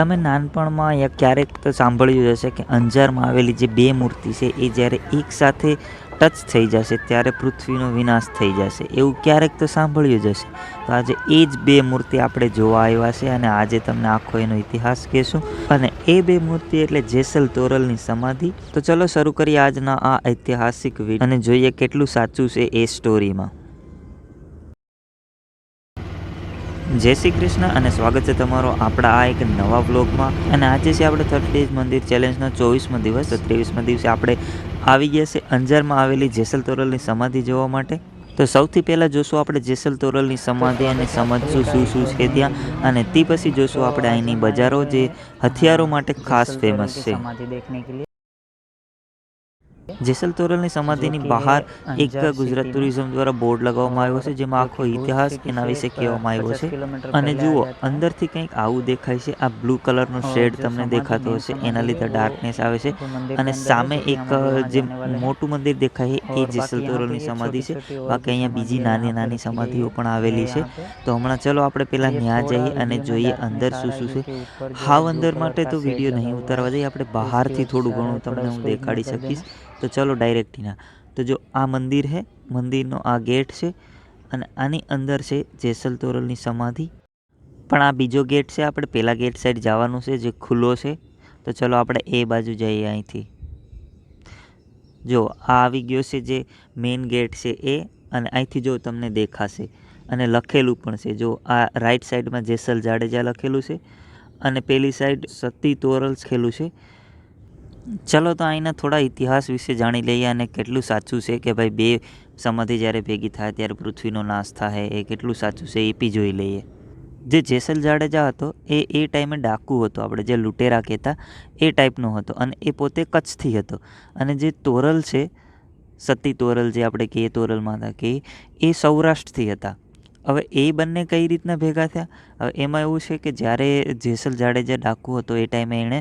તમે નાનપણમાં યા ક્યારેક તો સાંભળ્યું હશે કે અંજારમાં આવેલી જે બે મૂર્તિ છે, એ જ્યારે એકસાથે ટચ થઈ જશે, ત્યારે પૃથ્વીનો વિનાશ થઈ જશે. એવું ક્યારેક તો સાંભળ્યું જ હશે. તો આજે એ જ બે મૂર્તિ આપણે જોવા આવ્યા છે અને આજે તમને આખો એનો ઇતિહાસ કહેશું. અને એ બે મૂર્તિ એટલે જેસલ તોરલની સમાધિ. તો ચલો શરૂ કરીએ આજના આ ઐતિહાસિક વીડિયો અને જોઈએ કેટલું સાચું છે એ સ્ટોરીમાં જય શ્રી કૃષ્ણ અને સ્વાગત છે તમારો આપણા આ એક નવા બ્લોગમાં અને આજે છે આપણે થર્ટી ડેઝ મંદિર ચેલેન્જનો ચોવીસમો દિવસ, તો ત્રેવીસમો દિવસે આપણે આવી ગયા છે અંજારમાં આવેલી જેસલ તોરલની સમાધિ જોવા માટે. તો સૌથી પહેલાં જોશું આપણે જેસલ તોરલની સમાધિ અને સમજશું શું શું છે ત્યાં. અને તે પછી જોશું આપણે અહીંની બજારો જે હથિયારો માટે ખાસ ફેમસ છે. સમાધિ દેખને જેસલ તોરલની સમાધિની બહાર એક ગુજરાત ટુરિઝમ દ્વારા બોર્ડ લગાવવામાં આવ્યો છે જેમાં આખો ઇતિહાસ એના વિશે કહેવામાં આવ્યો છે. અને જુઓ અંદરથી કંઈક આવું દેખાય છે. આ બ્લુ કલરનો શેડ તમને દેખાતો હશે. એના લીધે ડાર્કનેસ આવે છે. અને સામે એક જે મોટું મંદિર દેખાય છે એ જેસલ તોરલની સમાધિ છે. બાકી અહીંયા બીજી નાની નાની સમાધિઓ પણ આવેલી છે. તો હમણાં ચલો આપણે પહેલાં ત્યાં જઈએ અને જોઈએ અંદર શું શું છે. હાવ અંદર માટે તો વીડિયો નહીં ઉતારવા જઈએ આપણે બહારથી થોડું ઘણું તમને હું દેખાડી શકીશ. તો ચલો ડાયરેક્ટના તો જો આ મંદિર છે મંદિરનો આ ગેટ છે અને આની અંદર છે જેસલ તોરલની સમાધિ. પણ આ બીજો ગેટ છે, આપણે પહેલા ગેટ સાઈડ જવાનું છે, જે ખુલ્લો છે. તો ચલો આપણે એ બાજુ જઈએ અહીંથી. જો આ આવી ગયો છે જે મેઇન ગેટ છે એ અને અહીંથી જો તમને દેખાશે. અને લખેલું પણ છે, જો આ રાઈટ સાઈડમાં જેસલ જાડેજા લખેલું છે અને પેલી સાઈડ સતી તોરલ લખેલું છે. ચલો તો અહીંના થોડા ઇતિહાસ વિશે જાણી લઈએ અને કેટલું સાચું છે કે ભાઈ બે સમાધિ જ્યારે ભેગી થાય ત્યારે પૃથ્વીનો નાશ થાય, એ કેટલું સાચું છે એ બી જોઈ લઈએ. જે જેસલ જાડેજા હતો, એ એ ટાઈમે ડાકુ હતો, આપણે જે લૂંટેરા કહેતા, એ ટાઈપનો હતો અને એ પોતે કચ્છથી હતો. અને જે તોરલ છે, સતી તોરલ જે આપણે કહીએ તોરલમાં હતા કહીએ, એ સૌરાષ્ટ્રથી હતા. હવે એ બંને કઈ રીતના ભેગા થયા? હવે એમાં એવું છે કે જ્યારે જેસલ જાડેજા ડાકુ હતો એ ટાઈમે એણે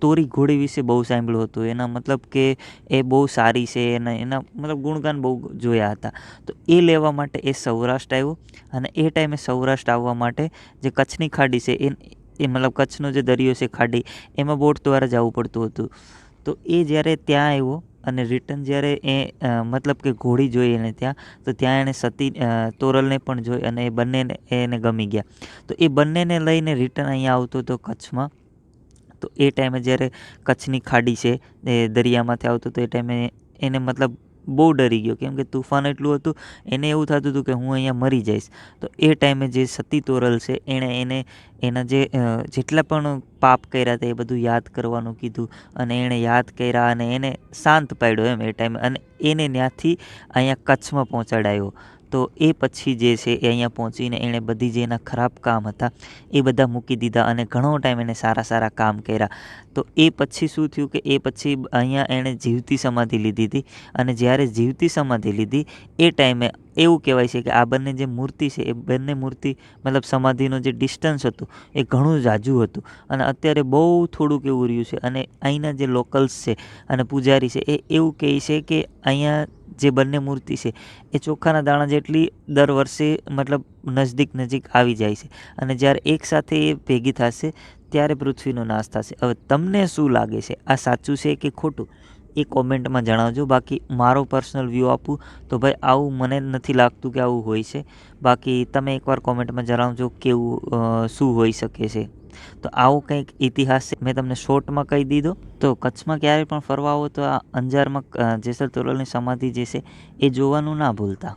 તોરી ઘોડી વિશે બહુ સાંભળ્યું હતું. એના મતલબ કે એ બહુ સારી છે, એના એના મતલબ ગુણગાન બહુ જોયા હતા. તો એ લેવા માટે એ સૌરાષ્ટ્ર આવ્યો અને એ ટાઈમે સૌરાષ્ટ્ર આવવા માટે જે કચ્છની ખાડી છે, એ એ મતલબ કચ્છનો જે દરિયો છે ખાડી, એમાં બોટ દ્વારા જવું પડતું હતું. તો એ જ્યારે ત્યાં આવ્યો અને રિટર્ન જ્યારે એ મતલબ કે ઘોડી જોઈ એને ત્યાં, તો ત્યાં એણે સતી તોરલને પણ જોઈ અને એ બંનેને, એને ગમી ગયા. તો એ બંનેને લઈને રિટર્ન અહીંયા આવતો હતો કચ્છમાં. તો એ ટાઈમે જ્યારે કચ્છની ખાડી છે, એ દરિયામાંથી આવતો તો એ ટાઈમે એને મતલબ બહુ ડરી ગયો કેમ કે તુફાન એટલું હતું, એને એવું થતું હતું કે હું અહીંયા મરી જઈશ. તો એ ટાઈમે જે સતી તોરલ છે, એણે એને, એના જે જેટલા પણ પાપ કર્યા હતા એ બધું યાદ કરવાનું કીધું અને એણે યાદ કર્યા અને એને શાંત પાડ્યો એમ એ ટાઈમે અને એને ત્યાંથી અહીંયા કચ્છમાં પહોંચાડાયો. તો એ પછી જે છે એ અહીંયા પહોંચીને એણે બધી જે એના ખરાબ કામ હતા, એ બધા મૂકી દીધા અને ઘણો ટાઈમ એણે સારા સારા કામ કર્યા. તો એ પછી શું થયું કે એ પછી અહીંયા એણે જીવતી સમાધિ લીધી હતી અને જ્યારે જીવતી સમાધિ લીધી, એ ટાઈમે એવું કહેવાય છે કે આ બંને જે મૂર્તિ છે, એ બંને મૂર્તિ મતલબ સમાધિનું જે ડિસ્ટન્સ હતું, એ ઘણું ઝાઝું હતું. અને અત્યારે બહુ થોડુંક એવું રહ્યું છે અને અહીંના જે લોકલ્સ છે અને પૂજારી છે એ એવું કહે છે કે અહીંયા જે બંને મૂર્તિ છે, એ ચોખાના દાણા જેટલી દર વર્ષે મતલબ નજદીક નજીક આવી જાય છે. અને જ્યારે એકસાથે એ ભેગી થશે, ત્યારે પૃથ્વીનો નાશ થશે. હવે તમને શું લાગે છે? આ સાચું છે કે ખોટું? એ કોમેન્ટમાં જણાવજો. બાકી મારો પર્સનલ વ્યૂ આપું તો ભાઈ આવું મને નથી લાગતું કે આવું હોય છે. બાકી તમે એકવાર કોમેન્ટમાં જણાવજો કેવું શું હોઈ શકે છે. તો આવો કંઈક ઇતિહાસ મેં તમને શોર્ટમાં કહી દીધો. તો કચ્છમાં ક્યારેય પણ ફરવા આવો તો આ અંજારમાં જેસલ તોરલની સમાધિ જે છે એ જોવાનું ના ભૂલતા.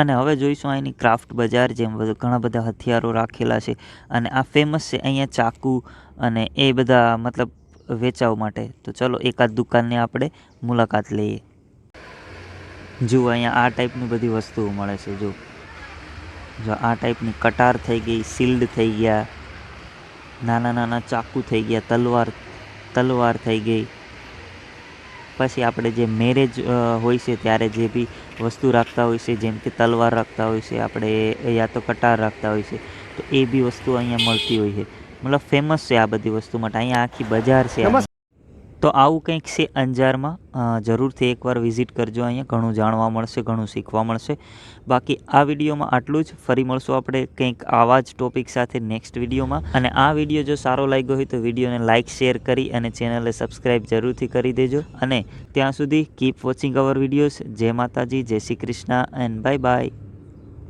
અને હવે જોઈશું અહીંની ક્રાફ્ટ બજાર જેમ ઘણા બધા હથિયારો રાખેલા છે અને આ ફેમસ છે અહીંયા ચાકુ અને એ બધા મતલબ વેચાવ માટે. તો ચલો એકાદ દુકાનની આપણે મુલાકાત લઈએ. જુઓ અહીંયા આ ટાઈપની બધી વસ્તુઓ મળે છે જો જો આ ટાઈપની કટાર થઈ ગઈ શિલ્ડ થઈ ગયા, નાના નાના ચાકુ થઈ ગયા, તલવાર તલવાર થઈ ગઈ પછી આપણે જે મેરેજ હોય છે ત્યારે જે બી વસ્તુ રાખતા હોય છે, જેમ કે તલવાર રાખતા હોય છે, આપણે યા તો કટાર રાખતા હોય છે, તો એ બી વસ્તુ અહીંયા મળતી હોય છે મતલબ ફેમસ છે આ બધી વસ્તુ માટે અહીંયા આખી બજાર છે. તો આવું કંઈક છે અંજારમાં? જરૂરથી એકવાર વિઝિટ કરજો અહીંયા. ઘણું જાણવા મળશે, ઘણું શીખવા મળશે. બાકી આ વિડીયોમાં આટલું જ. ફરી મળશું આપણે કંઈક આવા જ ટોપિક સાથે નેક્સ્ટ વિડીયોમાં. અને આ વીડિયો જો સારો લાગ્યો હોય તો વિડીયોને લાઇક શેર કરી અને ચેનલને સબસ્ક્રાઈબ જરૂરથી કરી દેજો. અને ત્યાં સુધી કીપ વોચિંગ અવર વિડીયોઝ જય માતાજી, જય Shri Krishna and bye bye